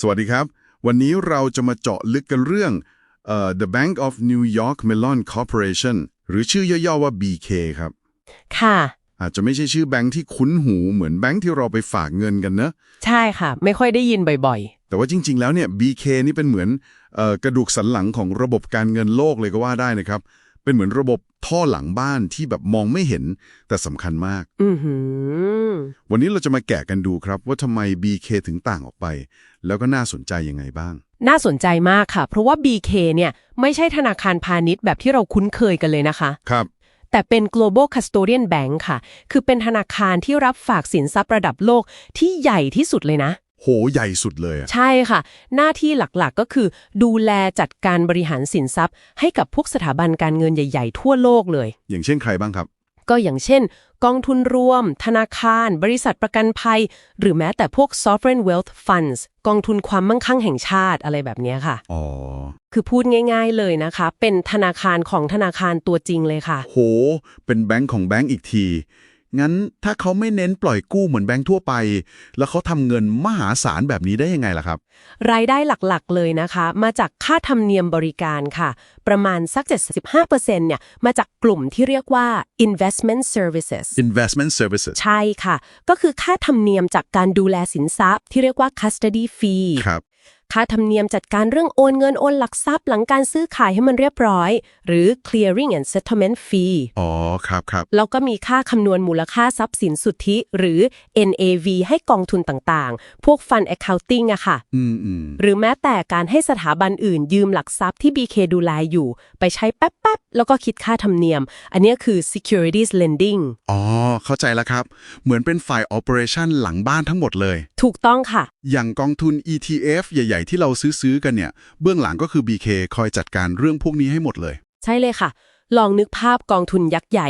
สวัสดีครับ วันนี้เราจะมาเจาะลึกกันเรื่องเอ่อ The Bank of New York Mellon Corporation หรือชื่อย่อๆว่า BK ครับ ค่ะ อาจจะไม่ใช่ชื่อแบงค์ที่คุ้นหูเหมือนแบงค์ที่เราไปฝากเงินกันเนอะใช่ค่ะ ไม่ค่อยได้ยินบ่อยแต่ว่าจริง ๆ แล้วเนี่ย BK นี่เป็นเหมือนเอ่อกระดูกสันหลังของระบบการเงินโลกเลยก็ว่าได้นะครับ เป็นเหมือนระบบท่อหลังบ้านที่แบบมองไม่เห็นแต่สำคัญมากๆอือหือวันนี้เราจะมาแกะกันดูครับว่าทำไม BK ถึงต่างออกไป แล้วก็น่าสนใจยังไงบ้าง น่าสนใจมากค่ะ เพราะว่า BK เนี่ยไม่ใช่ธนาคารพาณิชย์แบบที่เราคุ้นเคยกันเลยนะคะ ครับ แต่เป็น global custodian bank ค่ะ คือเป็นธนาคารที่รับฝากสินทรัพย์ระดับโลกที่ใหญ่ที่สุดเลยนะ โหใหญ่สุดเลยอะใช่ค่ะ หน้าที่หลักๆก็คือ ดูแลจัดการบริหารสินทรัพย์ ให้กับพวกสถาบันการเงินใหญ่ๆ ทั่วโลกเลย อย่างเช่นใครบ้างครับ ก็อย่างเช่น กองทุนรวม ธนาคาร บริษัทประกันภัย หรือแม้แต่พวก sovereign wealth funds กองทุนความมั่งคั่งแห่งชาติอะไรแบบเนี้ยค่ะ อ๋อคือพูดง่าย ๆเลยนะคะ เป็นธนาคารของธนาคารตัวจริงเลยค่ะ โห เป็นแบงค์ของแบงค์อีกที งั้นถ้าเขาไม่เน้นปล่อยกู้เหมือนแบงค์ทั่วไป แล้วเขาทำเงินมหาศาลแบบนี้ได้ยังไงล่ะครับ รายได้หลักๆเลยนะคะ มาจากค่าธรรมเนียมบริการค่ะ ประมาณสัก 75%เนี่ยมาจากกลุ่มที่เรียกว่า investment services investment services ใช่ค่ะ ก็คือค่าธรรมเนียมจากการดูแลสินทรัพย์ที่เรียกว่า custody fee ครับ ค่าธรรมเนียมจัดการเรื่องโอนเงินโอนหลักทรัพย์หลังการซื้อขายให้มันเรียบร้อย หรือ clearing and settlement fee อ๋อ ครับครับ แล้วก็มีค่าคำนวณมูลค่าทรัพย์สินสุทธิหรือ NAV ให้กองทุนต่างๆ พวก fund accounting อะค่ะ อืมอืมหรือแม้แต่การให้สถาบันอื่นยืมหลักทรัพย์ที่ BK ดูแลอยู่ ไปใช้แป๊บๆ แล้วก็คิดค่าธรรมเนียม อันเนี้ยคือ securities lending อ๋อ เข้าใจแล้วครับ เหมือนเป็นฝ่าย operation หลังบ้านทั้งหมดเลย ถูกต้องค่ะ อย่างกองทุน ETF ใหญ่ๆที่เราซื้อๆกันเนี่ย เบื้องหลังก็คือ BK คอยจัดการเรื่องพวกนี้ให้หมดเลย ใช่เลยค่ะ ลองนึกภาพกองทุนยักษ์ใหญ่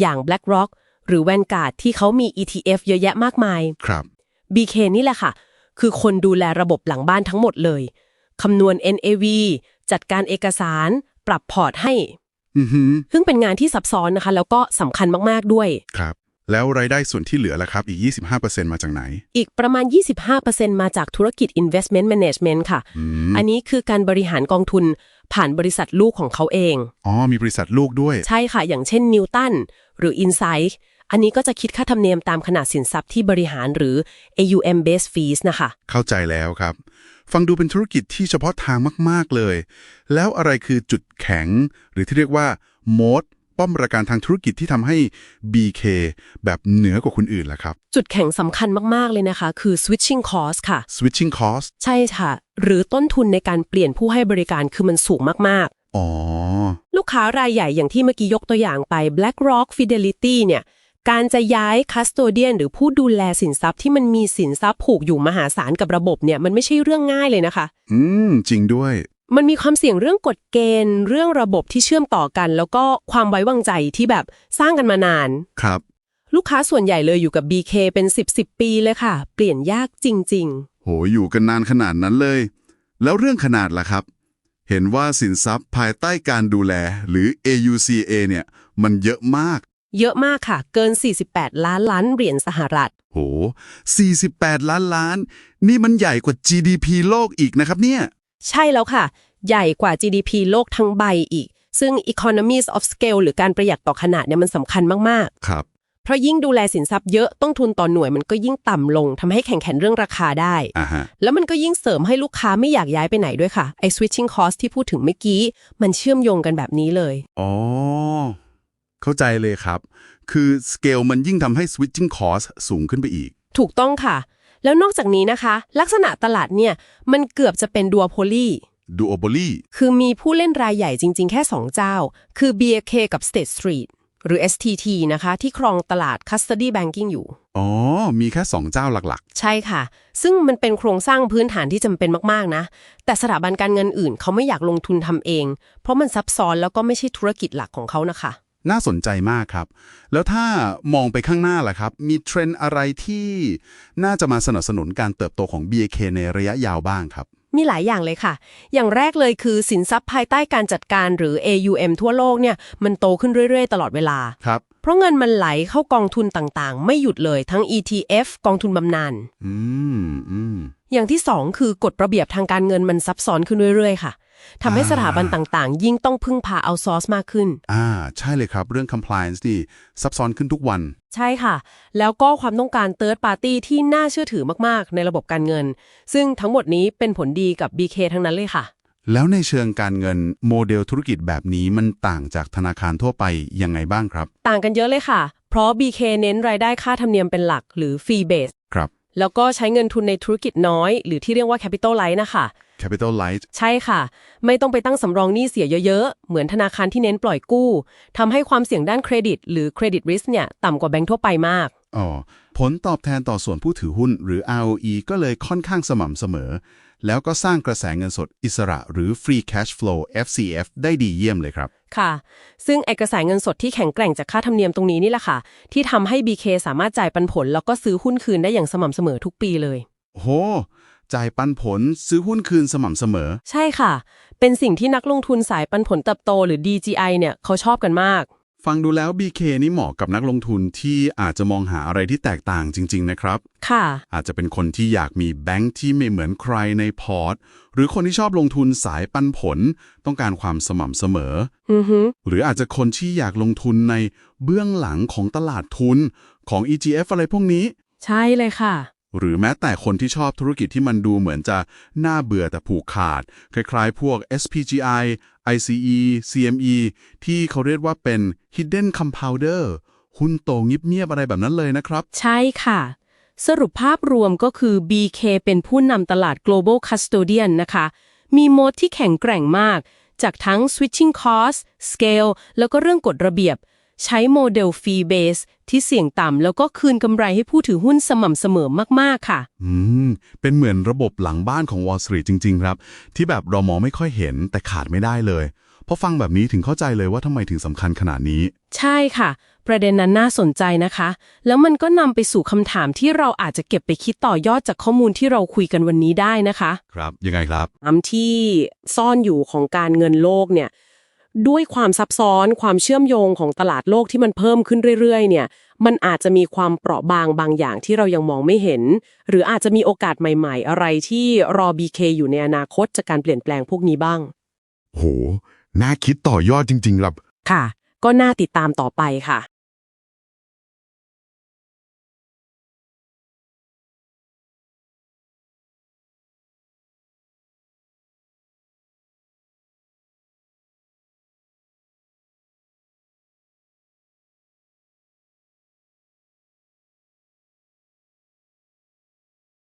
อย่าง BlackRock หรือ Vanguard ที่เขามี ETF เยอะแยะมากมาย ครับ BK นี่แหละค่ะ คือคนดูแลระบบหลังบ้านทั้งหมดเลยคำนวณ NAV จัดการเอกสาร ปรับพอร์ตให้อือหือซึ่งเป็นงานที่ซับซ้อนนะคะ แล้วก็สำคัญมาก ๆ ด้วย ครับ แล้วรายได้ส่วนที่เหลือล่ะครับ อีก 25%มาจากไหน อีกประมาณ 25%มาจากธุรกิจ investment management ค่ะอืมอันนี้คือการบริหารกองทุนผ่านบริษัทลูกของเขาเอง อ๋อ มีบริษัทลูกด้วย ใช่ค่ะ อย่างเช่น Newton หรือ Insight อันนี้ก็จะคิดค่าธรรมเนียมตามขนาดสินทรัพย์ที่บริหารหรือ AUM based fees นะคะ เข้าใจแล้วครับ ฟังดูเป็นธุรกิจที่เฉพาะทางมาก ๆ เลย แล้วอะไรคือจุดแข็ง หรือที่เรียกว่าโมด ป้อมประการทางธุรกิจที่ทำให้ BK แบบเหนือกว่าคนอื่นล่ะครับ จุดแข็งสำคัญมากๆเลยนะคะ คือ switching cost ค่ะ switching cost ใช่ค่ะ หรือต้นทุนในการเปลี่ยนผู้ให้บริการคือมันสูงมากอ๋อ ๆ ลูกค้ารายใหญ่อย่างที่เมื่อกี้ยกตัวอย่างไป BlackRock Fidelity เนี่ย การจะย้าย custodian หรือผู้ดูแลสินทรัพย์ที่มันมีสินทรัพย์ผูกอยู่มหาศาลกับระบบเนี่ยมันไม่ใช่เรื่องง่ายเลยนะคะ อืม จริงด้วย มันมีความเสี่ยงเรื่องกฎเกณฑ์ เรื่องระบบที่เชื่อมต่อกัน แล้วก็ความไว้วางใจที่แบบสร้างกันมานาน ครับ ลูกค้าส่วนใหญ่เลยอยู่กับ BK เป็น 10 10 ปีเลยค่ะ เปลี่ยนยากจริง โหอยู่กันนานขนาดนั้นเลย แล้วเรื่องขนาดล่ะครับ เห็นว่าสินทรัพย์ภายใต้การดูแลหรือ AUCA เนี่ย มันเยอะมาก ๆ เยอะมากค่ะ เกิน 48 ล้านล้านเหรียญสหรัฐ โห 48 ล้านล้าน นี่มันใหญ่กว่า GDP โลกอีกนะครับเนี่ย ใช่แล้วค่ะ ใหญ่กว่า GDP โลกทั้งใบอีก ซึ่ง economies of scale หรือการประหยัดต่อขนาดเนี่ยมันสำคัญมากครับๆเพราะยิ่งดูแลสินทรัพย์เยอะต้นทุนต่อหน่วยมันก็ยิ่งต่ำลงทำให้แข่งขันเรื่องราคาได้ อ่าฮะ แล้วมันก็ยิ่งเสริมให้ลูกค้าไม่อยากย้ายไปไหนด้วยค่ะไอ้ switching cost ที่พูดถึงเมื่อกี้ มันเชื่อมโยงกันแบบนี้เลย อ๋อ เข้าใจเลยครับ คือสเกลมันยิ่งทำให้ switching cost สูงขึ้นไปอีก ถูกต้องค่ะ แล้วนอกจากนี้นะคะ ลักษณะตลาดเนี่ยมันเกือบจะเป็นดัวโพลี duopoly คือมีผู้เล่นรายใหญ่จริง ๆ แค่ 2 เจ้า คือ BK กับ State Street หรือ STT นะคะ ที่ครองตลาด custody banking อยู่ อ๋อ มีแค่ 2 เจ้าหลักใช่ค่ะ ซึ่งมันเป็นโครงสร้างพื้นฐานที่จำเป็นมาก ๆ นะ แต่สถาบันการเงินอื่นเขาไม่อยากลงทุนทำเอง เพราะมันซับซ้อนแล้วก็ไม่ใช่ธุรกิจหลักของเขานะคะๆ น่าสนใจมากครับ แล้วถ้ามองไปข้างหน้าล่ะครับ มีเทรนด์อะไรที่น่าจะมาสนับสนุนการเติบโตของ BK ในระยะยาวบ้างครับ มีหลายอย่างเลยค่ะ อย่างแรกเลยคือสินทรัพย์ภายใต้การจัดการหรือ AUM ทั่วโลกเนี่ยมันโตขึ้นเรื่อยๆ ตลอดเวลา ครับ เพราะเงินมันไหลเข้ากองทุนต่างๆ ไม่หยุดเลยทั้ง ETF กองทุนบำนาญ อืมอืม อย่างที่สองคือกฎระเบียบทางการเงินมันซับซ้อนขึ้นเรื่อยๆ ค่ะทำให้อ่าสถาบันต่างๆ ยิ่งต้องพึ่งพาเอาซอร์สมากขึ้น อ่า ใช่เลยครับ เรื่อง compliance นี่ ซับซ้อนขึ้นทุกวัน ใช่ค่ะ แล้วก็ความต้องการ third party ที่น่าเชื่อถือมากๆ ในระบบการเงิน ซึ่งทั้งหมดนี้เป็นผลดีกับ BK ทั้งนั้นเลยค่ะ แล้วในเชิงการเงินโมเดลธุรกิจแบบนี้มันต่างจากธนาคารทั่วไปยังไงบ้างครับ ต่างกันเยอะเลยค่ะ เพราะ BK เน้นรายได้ค่าธรรมเนียมเป็นหลักหรือ fee base ครับ แล้วก็ใช้เงินทุนในธุรกิจน้อย หรือที่เรียกว่า capital light นะคะ capital light ใช่ค่ะ ไม่ต้องไปตั้งสำรองหนี้เสียเยอะๆ เหมือนธนาคารที่เน้นปล่อยกู้ทำให้ความเสี่ยงด้านเครดิต หรือ credit risk เนี่ยต่ำกว่าแบงก์ทั่วไปมาก อ๋อผลตอบแทนต่อส่วนผู้ถือหุ้นหรือ ROE ก็เลยค่อนข้างสม่ำเสมอ แล้วก็สร้างกระแสเงินสดอิสระหรือ free cash flow FCF ได้ดีเยี่ยมเลยครับ ค่ะ ซึ่งเอกสารเงินสดที่แข็งแกร่งจากค่าธรรมเนียมตรงนี้นี่แหละค่ะ ที่ทำให้ BK สามารถจ่ายปันผล แล้วก็ซื้อหุ้นคืนได้อย่างสม่ำเสมอทุกปีเลยโหจ่ายปันผลซื้อหุ้นคืนสม่ำเสมอ ใช่ค่ะ เป็นสิ่งที่นักลงทุนสายปันผลเติบโตหรือ DGI เนี่ยเขาชอบกันมาก ฟังดูแล้ว BK นี่เหมาะกับนักลงทุนที่อาจจะมองหาอะไรที่แตกต่างจริง ๆ นะครับ ค่ะ อาจจะเป็นคนที่อยากมีแบงค์ที่ไม่เหมือนใครในพอร์ต หรือคนที่ชอบลงทุนสายปันผล ต้องการความสม่ำเสมอ อือฮึหรืออาจจะคนที่อยากลงทุนในเบื้องหลังของตลาดทุนของ ETF อะไรพวกนี้ ใช่เลยค่ะ หรือแม้แต่คนที่ชอบธุรกิจที่มันดูเหมือนจะน่าเบื่อแต่ผูกขาด คล้ายๆ พวก SPGI ICE CME ที่เขาเรียกว่าเป็น hidden compounder หุ้นโตเงียบๆอะไรแบบนั้นเลยนะครับ ใช่ค่ะ สรุปภาพรวมก็คือ BK เป็นผู้นำตลาด global custodian นะคะ มีโมดที่แข็งแกร่งมาก จากทั้ง switching cost scale แล้วก็เรื่องกฎระเบียบ ใช้โมเดล fee base ที่เสี่ยงต่ำแล้วก็คืนกำไรให้ผู้ถือหุ้นสม่ำเสมอมาก ๆ ค่ะ อืม เป็นเหมือนระบบหลังบ้านของ Wall Street จริง ๆ ครับ ที่แบบเรามองไม่ค่อยเห็นแต่ขาดไม่ได้เลยพอฟังแบบนี้ถึงเข้าใจเลยว่าทำไมถึงสำคัญขนาดนี้ ใช่ค่ะ ประเด็นนั้นน่าสนใจนะคะ แล้วมันก็นำไปสู่คำถามที่เราอาจจะเก็บไปคิดต่อยอดจากข้อมูลที่เราคุยกันวันนี้ได้นะคะครับ ยังไงครับคำที่ซ่อนอยู่ของการเงินโลกเนี่ย ด้วยความซับซ้อนความเชื่อมโยงของตลาดโลกที่มันเพิ่มขึ้นเรื่อยๆ เนี่ย มันอาจจะมีความเปราะบางบางอย่างที่เรายังมองไม่เห็น หรืออาจจะมีโอกาสใหม่ๆ อะไรที่รอ BK อยู่ในอนาคตจากการเปลี่ยนแปลงพวกนี้บ้าง โห น่าคิดต่อยอดจริงๆครับ ค่ะ ก็น่าติดตามต่อไปค่ะ